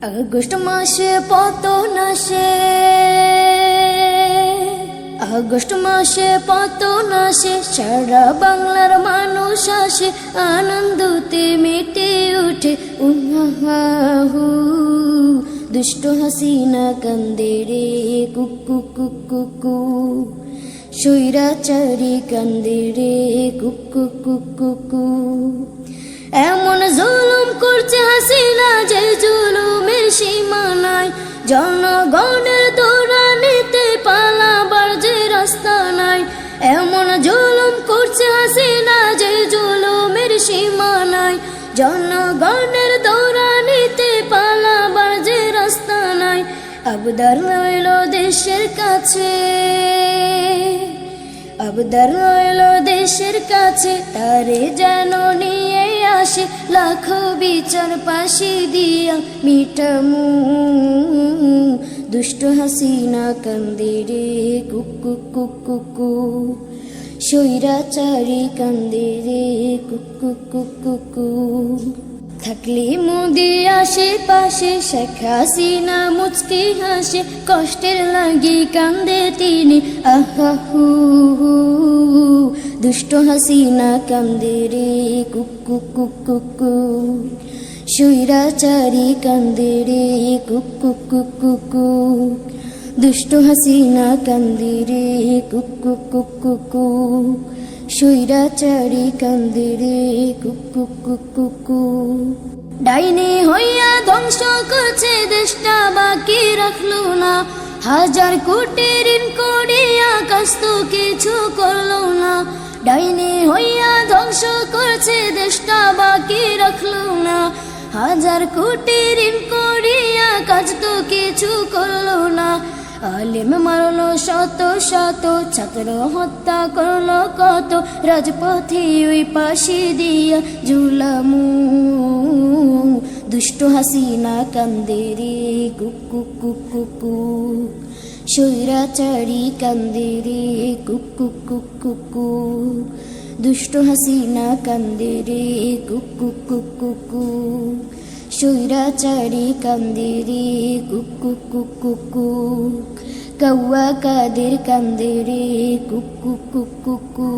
August মাসে পতন আসে আগস্ট মাসে পতন আসে সারা বাংলার মানুষ আসে, আনন্দতে মেটে ওঠে উহু দুষ্ট হাসিনা কান্দে রে কুকু কুকু কু সৈরাচারি কান্দে রে কুকু কুকু কু এমন জুলুম করছে হাসিনা যে সীমানায় জনগণের দৌড়ানিতে পালাবার যে রাস্তা নাই, এমন জুলুম করছে হাসিনা যে জুলুমের সীমানায় জনগণের দৌড়ানিতে পালাবার যে রাস্তা নাই, আবদার রইল দেশের কাছে। আবদার রইল দেশের কাছে, তারে যেন নিয়ে আসে লাখো বিচার পাশে দিয়া মিটামু। দুষ্ট হাসিনা কান্দে রে, কুকু কুকু, কু। সৈরাচারি কান্দে রে, কুকু কুকু, কু। থাকলে মোদি আশেপাশে, শেখ হাসিনা মুচকি হাসে, কষ্টের লাগি কান্দে তিনি। আহু দুষ্ট হাসিনা কান্দে রে কুকু কুকু কু সৈরাচারি কান্দে রে কুকু কুকু কু দুষ্ট হাসিনা কান্দে রে কুকু কুকু কু সৈরাচারি কান্দে রে কুকু কুকু কু ডাইনি হইয়া ধ্বংস করছে দেশটা বাকি রাখল না হাজার কোটি ঋণ করিয়া কাজ তো কিছু করল না রাখল না। হাজার কোটি ঋণ করিয়া কাজ তো কিছু করল না। আলিম মারলো শত শত, ছাত্র হত্যা করল কত। রাজপথে ওই পাশে দিয়া ঝুলামু। দুষ্ট হাসিনা কান্দে রে, কুকু কুকু কু সৈরাচারি কান্দে রে, কুকু কুকু কু দুষ্ট হাসিনা কান্দে রে কুকু কুকু কু সৈরাচারি কান্দে রে কুকু কুকু কু কৌয়া কাদের কান্দে রে কুকু কুকু কু।